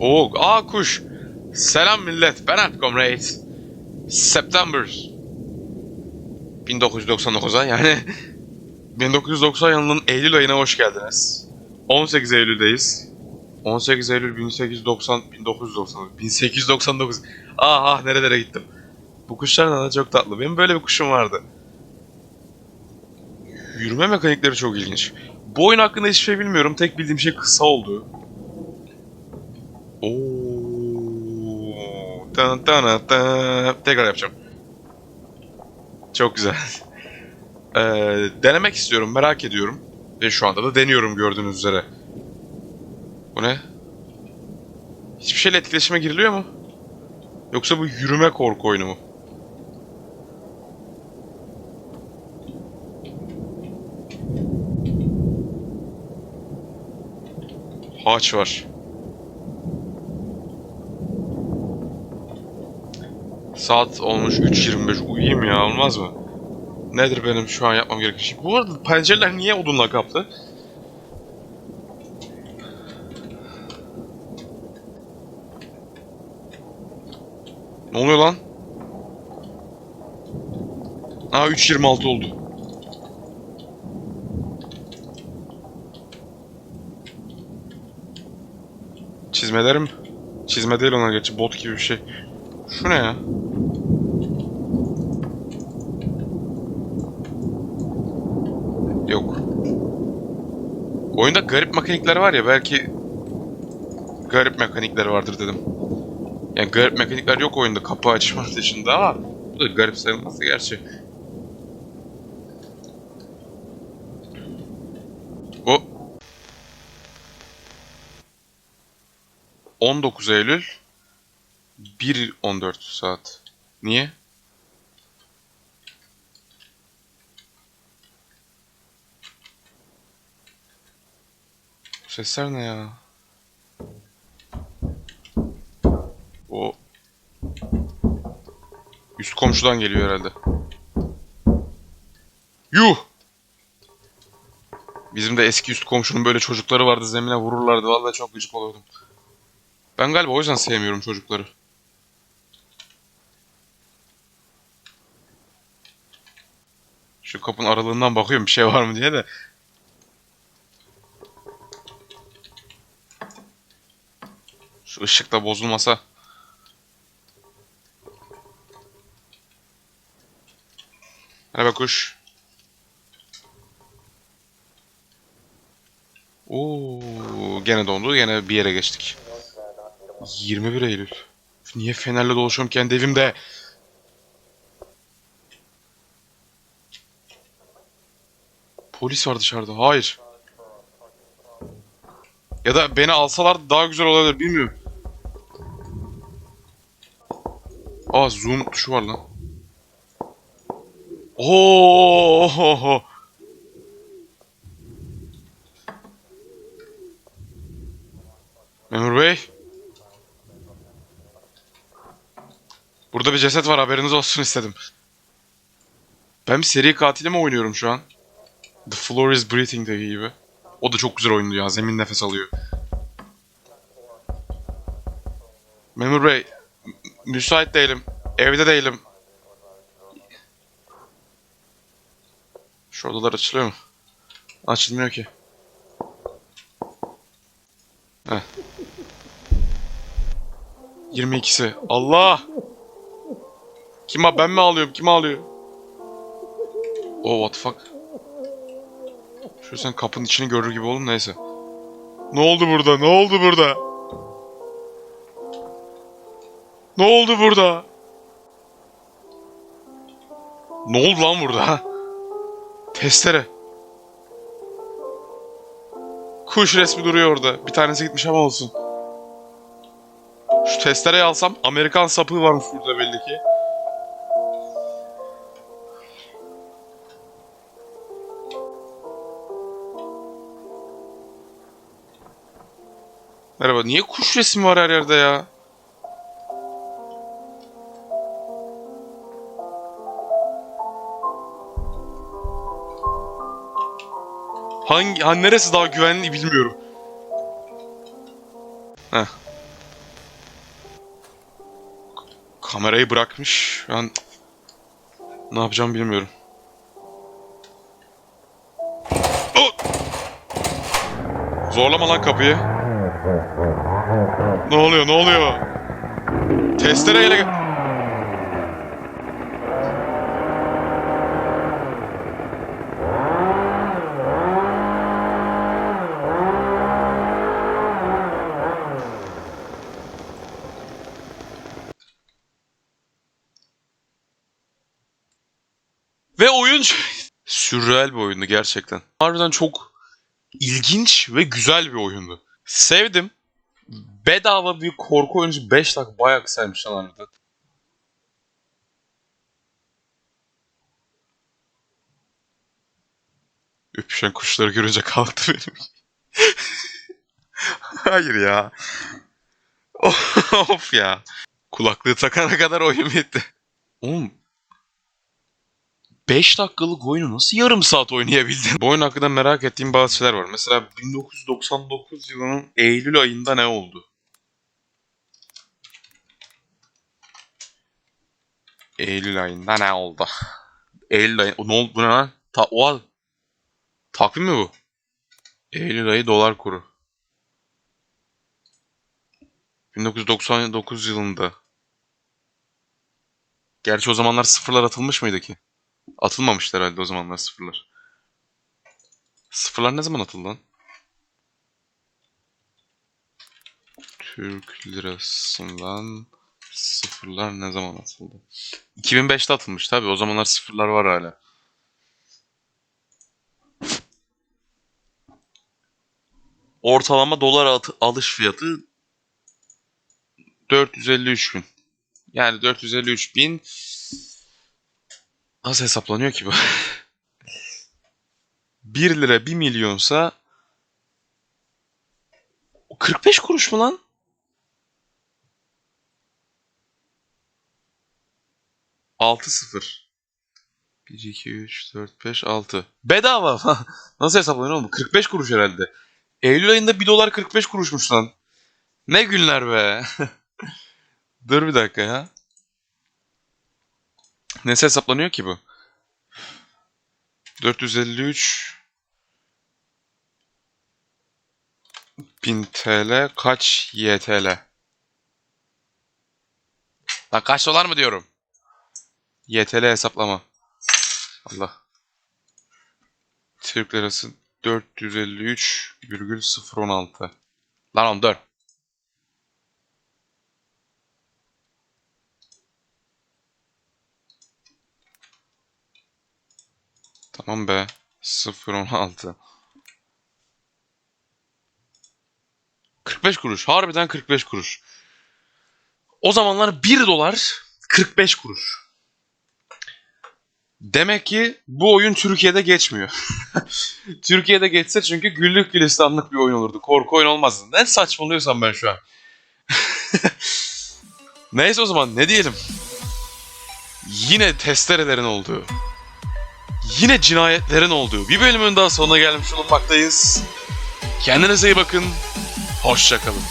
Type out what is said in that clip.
Oo, aa kuş. Selam millet. Ben Atcom Reis. September. 1999'a yani 1990 yılının Eylül ayına hoş geldiniz. 18 Eylül'deyiz. 18 Eylül 1890 1999 1899. Ah ah nerelere gittim. Bu kuşlar da çok tatlı. Benim böyle bir kuşum vardı. Yürüme mekanikleri çok ilginç. Bu oyun hakkında hiçbir şey bilmiyorum. Tek bildiğim şey kısa oldu. Oo. Tan tan tan. Tekrar yapacağım. Çok güzel. Ee, denemek istiyorum, merak ediyorum. Ve şu anda da deniyorum gördüğünüz üzere. Bu ne? Hiçbir şeyle etkileşime giriliyor mu? Yoksa bu yürüme korku oyunu mu? Haç var. Saat olmuş 3.25. Uyuyayım ya olmaz mı? Nedir benim şu an yapmam gereken şey? Bu arada pencereler niye odunla kaplı? Ne oluyor lan? Aa 3.26 oldu. Çizmelerim çizme değil onlar gerçi bot gibi bir şey. Şu ne ya? Yok. Oyunda garip mekanikler var ya belki garip mekanikler vardır dedim. Yani garip mekanikler yok oyunda kapı açma dışında ama bu da garip sayılmaz gerçi. O 19 Eylül 1.14 saat. Niye? Sesler ne ya? O üst komşudan geliyor herhalde. Yuh! Bizim de eski üst komşunun böyle çocukları vardı zemine vururlardı. Vallahi çok gıcık oluyordum. Ben galiba o yüzden sevmiyorum çocukları. Şu kapının aralığından bakıyorum bir şey var mı diye de. Şu ışık da bozulmasa. Merhaba kuş. Oo, gene dondu. Gene bir yere geçtik. 21 Eylül. Niye fenerle dolaşıyorum kendi evimde? Polis var dışarıda. Hayır. Ya da beni alsalar daha güzel olabilir bilmiyorum. Aa zoom tuşu var lan. Oo! Memur Bey. Burada bir ceset var haberiniz olsun istedim. Ben bir seri katili mi oynuyorum şu an? The Floor is Breathing'deki gibi. O da çok güzel oyundu ya. Zemin nefes alıyor. Memur Bey, müsait değilim. Evde değilim. Şu odalar açılıyor mu? Açılmıyor ki. Heh. 22'si. Allah! Kim ben mi ağlıyorum? Kim ağlıyor? Oh what the fuck? Şöyle sen kapının içini görür gibi olun neyse. Ne oldu burada? Ne oldu burada? Ne oldu burada? Ne oldu lan burada? Testere. Kuş resmi duruyor orada. Bir tanesi gitmiş ama olsun. Şu testereyi alsam Amerikan sapı varmış burada belli ki. Merhaba. Niye kuş resmi var her yerde ya? Hangi, han neresi daha güvenli bilmiyorum. Heh. Kamerayı bırakmış. Ben ne yapacağım bilmiyorum. Oh! Zorlama lan kapıyı. Ne oluyor ne oluyor? Testereyle Ve oyun sürreal bir oyundu gerçekten. Harbiden çok ilginç ve güzel bir oyundu. Sevdim. Bedava bir korku oyunu 5 dakika bayağı kısaymış lan harbiden. Öpüşen kuşları görünce kalktı benim. Hayır ya. of ya. Kulaklığı takana kadar oyun bitti. Oğlum 5 dakikalık oyunu nasıl yarım saat oynayabildin? Bu oyun hakkında merak ettiğim bazı şeyler var. Mesela 1999 yılının Eylül ayında ne oldu? Eylül ayında ne oldu? Eylül ayı... Ne oldu? Bu ne lan? Ta, o, takvim mi bu? Eylül ayı dolar kuru. 1999 yılında. Gerçi o zamanlar sıfırlar atılmış mıydı ki? Atılmamıştı herhalde o zamanlar sıfırlar. Sıfırlar ne zaman atıldı lan? Türk lirasından sıfırlar ne zaman atıldı? 2005'te atılmış tabi o zamanlar sıfırlar var hala. Ortalama dolar alış fiyatı 453 bin. Yani 453 bin Nasıl hesaplanıyor ki bu? 1 lira 1 milyonsa o 45 kuruş mu lan? Altı sıfır. 1, 2, 3, 4, 5, 6. Bedava. Nasıl hesaplanıyor oğlum? 45 kuruş herhalde. Eylül ayında 1 dolar 45 kuruşmuş lan. Ne günler be. Dur bir dakika ya. Nesi hesaplanıyor ki bu? 453 1000 TL kaç YTL? Lan kaç dolar mı diyorum? YTL hesaplama. Allah. Türk lirası 453,016. Lan 14. Tamam be. 0.16. 45 kuruş. Harbiden 45 kuruş. O zamanlar 1 dolar 45 kuruş. Demek ki bu oyun Türkiye'de geçmiyor. Türkiye'de geçse çünkü güllük gülistanlık bir oyun olurdu. Korku oyun olmazdı. Ne saçmalıyorsam ben şu an. Neyse o zaman ne diyelim. Yine testerelerin olduğu, yine cinayetlerin olduğu bir bölümün daha sonuna gelmiş bulunmaktayız. Kendinize iyi bakın. Hoşçakalın.